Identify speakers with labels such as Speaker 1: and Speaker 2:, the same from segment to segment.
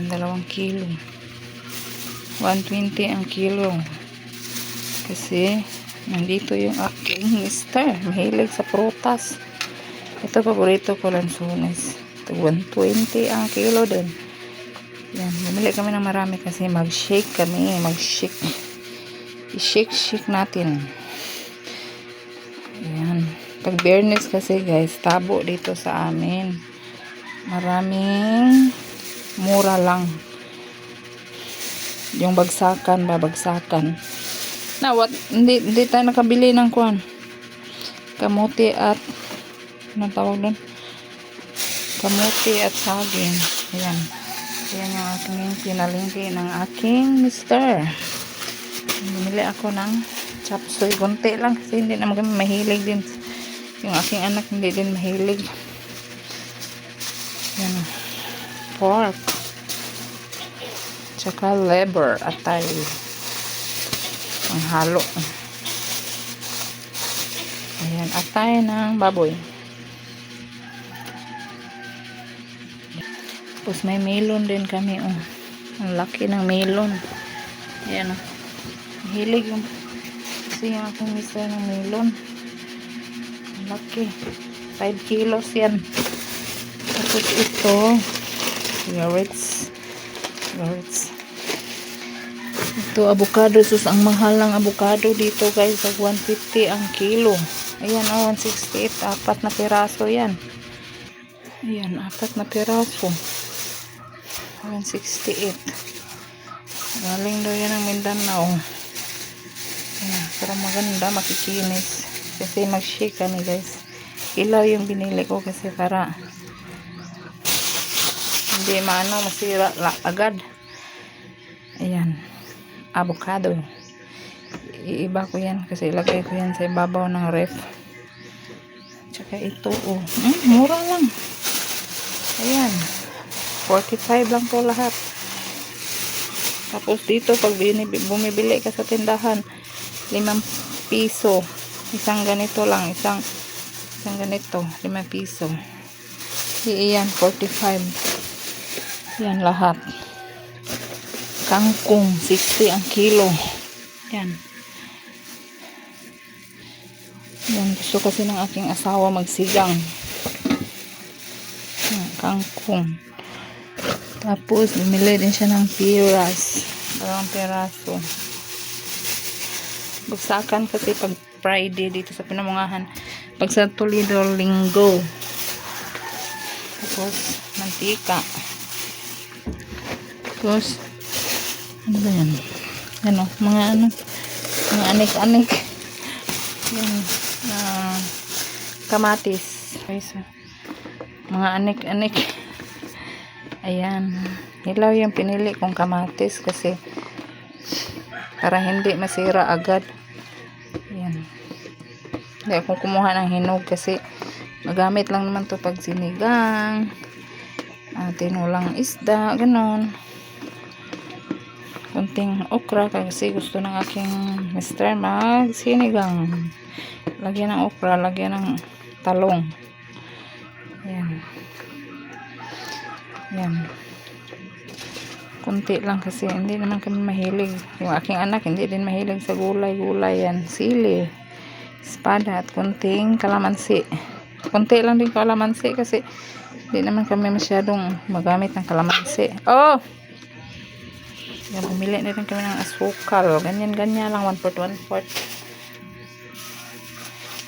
Speaker 1: Ayan, dalawang kilo. 120 ang kilo. Kasi, nandito yung aking mister. Mahilig sa prutas. Ito, paborito ko lansunes. Ito, 120 ang kilo din. Yan, bumili kami ng marami kasi mag-shake kami. Mag-shake. I-shake-shake natin. Ayan. Pag fairness kasi guys, tabo dito sa amin. Maraming mura lang. Yung bagsakan ba, bagsakan. Na, what? Hindi, hindi tayo nakabili ng kuan. Kamuti at, anong tawag doon? Kamuti at saging. Ayan. Ayan yung aking pinalingki ng aking mister. Bumili ako ng chapsoy. Kunti lang kasi hindi naman kami mahilig din. Yung aking anak hindi din mahilig. Yan. Pork. Tsaka liver atay. Ang halo. Ayan. Atay ng baboy. Tapos may melon din kami. Oh. Ang laki ng melon. Ayan. Oh. Hilig yung kasi yung aking mister ng melon. Ang laki. 5 kilos yan. Tapos ito, carrots. Carrots. Ito, avocado. Sus, ang mahal ng avocado dito guys. Sa 150 ang kilo. Ayan, oh, 168. Apat na piraso yan. Ayan, apat na piraso. 168. Galing daw yan ng Mindanao. Ayan, pero maganda, makikinis. Kasi mag-shake kami guys. Ilaw yung binili ko kasi para hindi maano masira la, agad. Ayan. Avocado. Iiba ko yan kasi ilagay ko yan sa ibabaw ng ref. Tsaka ito oh. Hmm, mura lang. Ayan. 45 lang po lahat. Tapos dito pag bumibili ka sa tindahan 5 piso. Isang ganito lang, isang isang ganito, 5 piso. Iyan 45. Yan lahat. Kangkong 60 ang kilo. Yan. Yan gusto kasi ng aking asawa magsigang. Yan, kangkong. Tapos, bumili din siya ng piras. Parang piraso. Bagsakan kasi pag Friday dito sa Pinamungahan. Pag sa Toledo, Linggo. Tapos, mantika. Tapos, ano ba yan? Ano, mga ano, mga anik-anik. Yan, na kamatis. Guys, mga anik-anik. Ayan. Hilaw yung pinili kong kamatis kasi para hindi masira agad. Ayan. Hindi ako kumuha ng hinog kasi magamit lang naman to pag sinigang. Uh, tinulang isda, ganon. Kunting okra kasi gusto ng aking mister mag sinigang. Lagyan ng okra, lagyan ng talong. Ayan. Yan. Kunti lang kasi hindi naman kami mahilig. Yung aking anak hindi din mahilig sa gulay-gulay yan. Sili, espada at kunting kalamansi. Kunti lang din kalamansi kasi hindi naman kami masyadong magamit ng kalamansi. Oh! Yan, bumili na rin kami ng asukal. Ganyan-ganyan lang. 1 fourth, 1 fourth.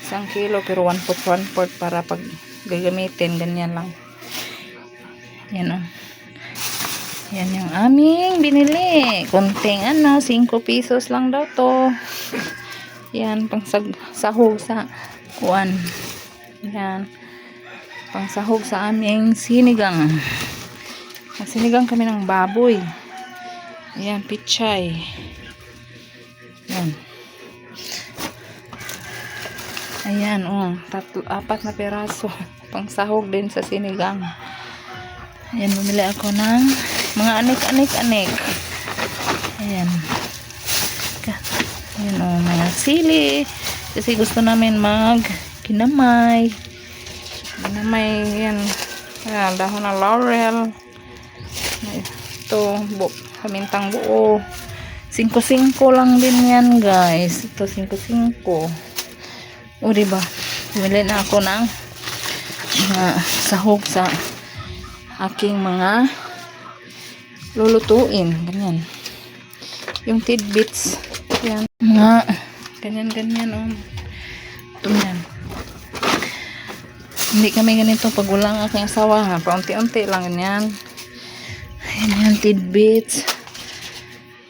Speaker 1: Isang kilo pero 1 fourth, 1 fourth para pag gagamitin. Ganyan lang. Yan o. Yan yung aming binili. Kunting ano, 5 pesos lang daw to. Yan, pang sag sahog sa kuan. Yan. Pang sahog sa aming sinigang. Sinigang kami ng baboy. Yan, pichay. Yan. Ayan, oh, tatlo, apat na peraso. Pang sahog din sa sinigang. Ayan, bumili ako ng mga anik-anik-anik. Ayan. Ayan o, mga sili. Kasi gusto namin mag kinamay. Kinamay, yan. Ayan, dahon ng laurel. Ito. Bu kamintang buo. 5-5 lang din yan guys. Ito 5-5. O diba? Bumili na ako ng mga sahog sa aking mga lulutuin. Ganyan. Yung tidbits. Yan. Mga ganyan-ganyan. Oh. Ito yan. Hindi kami ganito pag wala ang aking asawa ha. Paunti-unti lang ganyan. Ayan yan, tidbits.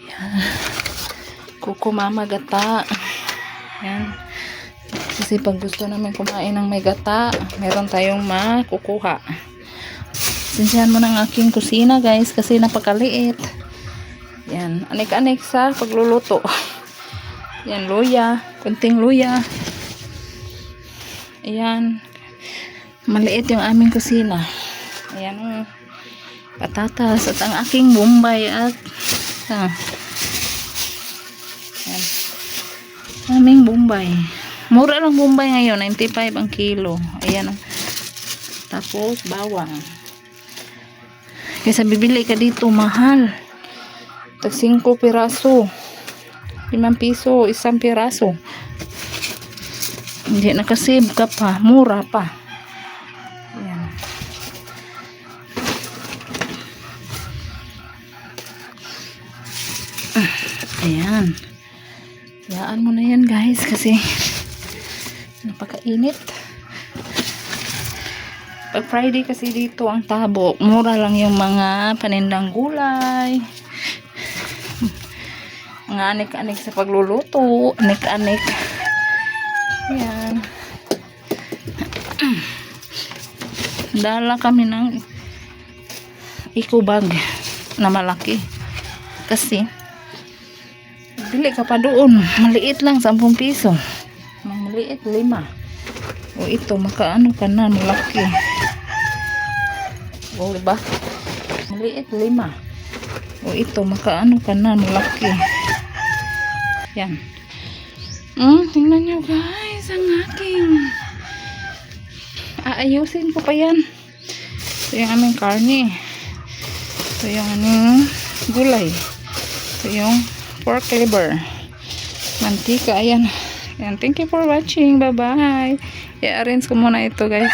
Speaker 1: Yan. Kuko mama gata. Yan. Kasi pag gusto namin kumain ng may gata, meron tayong makukuha. Sinsihan mo ng aking kusina guys kasi napakaliit. Yan. Anik-anik sa pagluluto. Yan, luya. Kunting luya. Ayan. Maliit yung aming kusina. Ayan o. Patatas at ang aking bombay at ah. Ayan. Aming bombay. Mura lang bombay ngayon. 95 ang kilo. Ayan o. Tapos bawang. Kaysa bibili ka dito, mahal. Tag 5 piraso. 5 piso, isang piraso. Hindi nakasave ka pa. Mura pa. Ayan. Yaan mo na yan guys kasi napakainit. Pag Friday kasi dito ang tabo, mura lang yung mga panindang gulay. Mga anik-anik sa pagluluto, anik-anik. Ayan. Dala kami ng eco bag na malaki. Kasi, bili ka pa doon. Maliit lang, 10 piso. Maliit, 5. O ito, makaano ka na, malaki. O, diba? Maliit, 5. O ito, makaano ka na, malaki. Yan. Hmm, tingnan nyo guys, ang aking. Aayusin ko pa yan. Ito yung aming karne. Ito yung aming gulay. Ito yung pork liver. Mantika, ayan. Ayan, thank you for watching. Bye-bye. I-arrange ko muna ito guys.